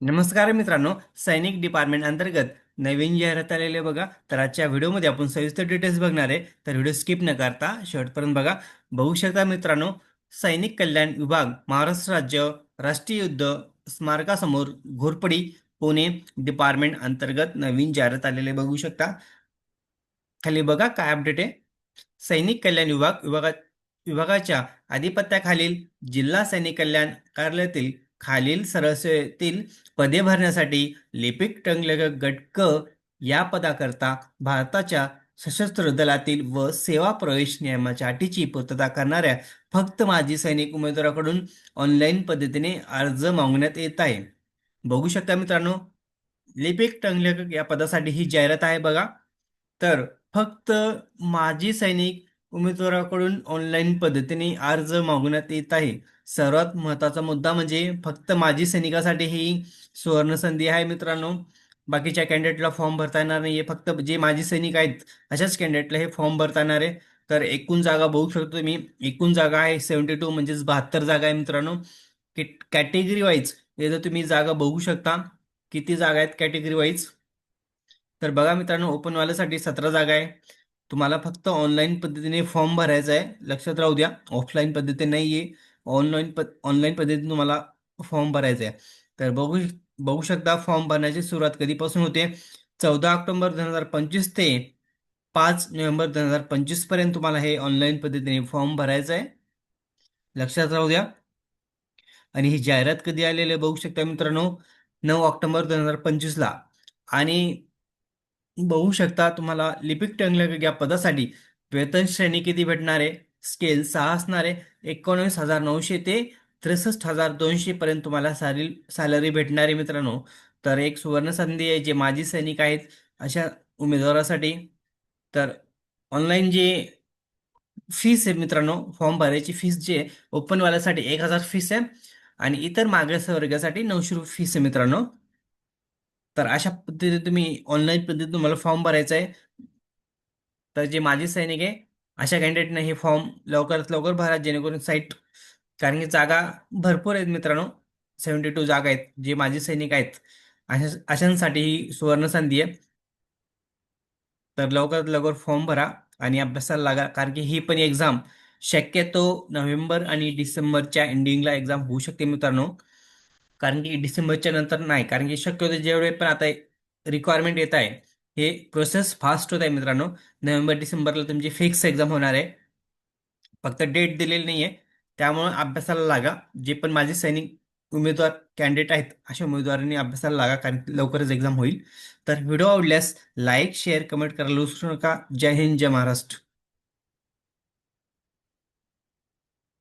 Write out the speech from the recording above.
नमस्कार मित्रांनो सैनिक डिपार्टमेंट अंतर्गत नवीन जाहिरात आलेले बघा. तर आजच्या व्हिडिओमध्ये आपण सविस्तर डिटेल्स बघणार आहे. तर व्हिडिओ स्किप न करता शेवटपर्यंत बघा. बघू शकता मित्रांनो सैनिक कल्याण विभाग महाराष्ट्र राज्य राष्ट्रीय युद्ध स्मारकासमोर घोरपडी पुणे डिपार्टमेंट अंतर्गत नवीन जाहिरात आलेले बघू शकता. खाली बघा काय अपडेट आहे. सैनिक कल्याण विभाग विभागा विभागाच्या आधिपत्याखालील जिल्हा सैनिक कल्याण कार्यालयातील खालील सरसेतील पदे भरण्यासाठी लिपिक टंगलेखक गट क या पदाकरता भारताच्या सशस्त्र दलातील व सेवा प्रवेश नियमाच्या अटीची पूर्तता करणाऱ्या फक्त माजी सैनिक उमेदवाराकडून ऑनलाईन पद्धतीने अर्ज मागण्यात येत आहे. बघू शकता मित्रांनो लिपिक टंगलेखक या पदासाठी ही जाहिरात आहे बघा. तर फक्त माजी सैनिक उमेदवाराकडून ऑनलाईन पद्धतीने अर्ज मागवण्यात येत आहे. सर्वात महत्त्वाचा मुद्दा म्हणजे फक्त माजी सैनिकासाठी ही सुवर्ण संधी आहे मित्रांनो. बाकीच्या कॅन्डिडेटला फॉर्म भरता येणार नाही फक्त जे माजी सैनिक आहेत अशाच कॅन्डिडेटला हे फॉर्म भरता येणार आहे. तर एकूण जागा बघू शकतो तुम्ही. एकूण जागा आहे सेवन्टी टू म्हणजेच बहात्तर जागा आहे मित्रांनो. कॅटेगरी वाईज याचं तुम्ही जागा बघू शकता किती जागा आहेत कॅटेगरी वाईज तर बघा मित्रांनो ओपनवाल्यासाठी सतरा जागा आहे. तुम्हाला फक्त ऑनलाईन पद्धतीने फॉर्म भरायचा आहे. लक्षात राहू द्या ऑफलाईन पद्धतीने नाही आहे ऑनलाईन प ऑनलाईन पद्धतीने तुम्हाला फॉर्म भरायचा आहे. तर बघू बघू शकता फॉर्म भरण्याची सुरुवात कधीपासून होते? चौदा ऑक्टोबर दोन हजार पंचवीस ते पाच नोव्हेंबर दोन हजार पंचवीसपर्यंत तुम्हाला हे ऑनलाईन पद्धतीने फॉर्म भरायचा आहे. लक्षात राहू द्या. आणि ही जाहिरात कधी आलेली आहे बघू शकता मित्रांनो? नऊ ऑक्टोबर दोन हजार पंचवीसला आणि बघू शकता तुम्हाला लिपिक टंगलक या पदासाठी वेतन श्रेणी किती भेटणार? आहे स्केल सहा असणार. आहे एकोणवीस हजार नऊशे ते त्रेसष्ट हजार दोनशे पर्यंत तुम्हाला सारी सॅलरी भेटणार आहे मित्रांनो. तर एक सुवर्ण संधी आहे जे माजी सैनिक आहेत अशा उमेदवारासाठी. तर ऑनलाईन जे फीस आहे मित्रांनो फॉर्म भरायची फीस जी आहे ओपनवाल्यासाठी एक हजार फीस आहे. आणि इतर मागासवर्गासाठी नऊशे रुपये फीस आहे मित्रांनो. तर अशा पद्धतीने तुम्ही ऑनलाईन पद्धतीने तुम्हाला फॉर्म भरायचा आहे. तर जे माझे सैनिक आहे अशा कॅन्डिडेटने हे फॉर्म लवकरात लवकर भरा जेणेकरून साईट कारण की जागा भरपूर आहेत मित्रांनो. सेवन्टी टू जागा आहेत जे माझे सैनिक आहेत. अशा अशांसाठी ही सुवर्ण संधी आहे. तर लवकरात लवकर फॉर्म भरा आणि अभ्यासाला लागा कारण की ही पण एक्झाम शक्यतो नोव्हेंबर आणि डिसेंबरच्या एंडिंगला एक्झाम होऊ शकते मित्रांनो. कारण की डिसेंबरच्या नंतर नाही. कारण की शक्यतो जेवढे पण आता रिक्वायरमेंट येत आहे हे प्रोसेस फास्ट होत आहे मित्रांनो. नोव्हेंबर डिसेंबरला तुमची फिक्स एक्झाम होणार आहे. फक्त डेट दिलेली नाही आहे त्यामुळं अभ्यासाला लागा. जे पण माझे सैनिक उमेदवार कॅन्डिडेट आहेत अशा उमेदवारांनी अभ्यासाला लागा कारण लवकरच एक्झाम होईल. तर व्हिडिओ आवडल्यास लाईक शेअर कमेंट करायला विसरू नका. जय हिंद जय महाराष्ट्र.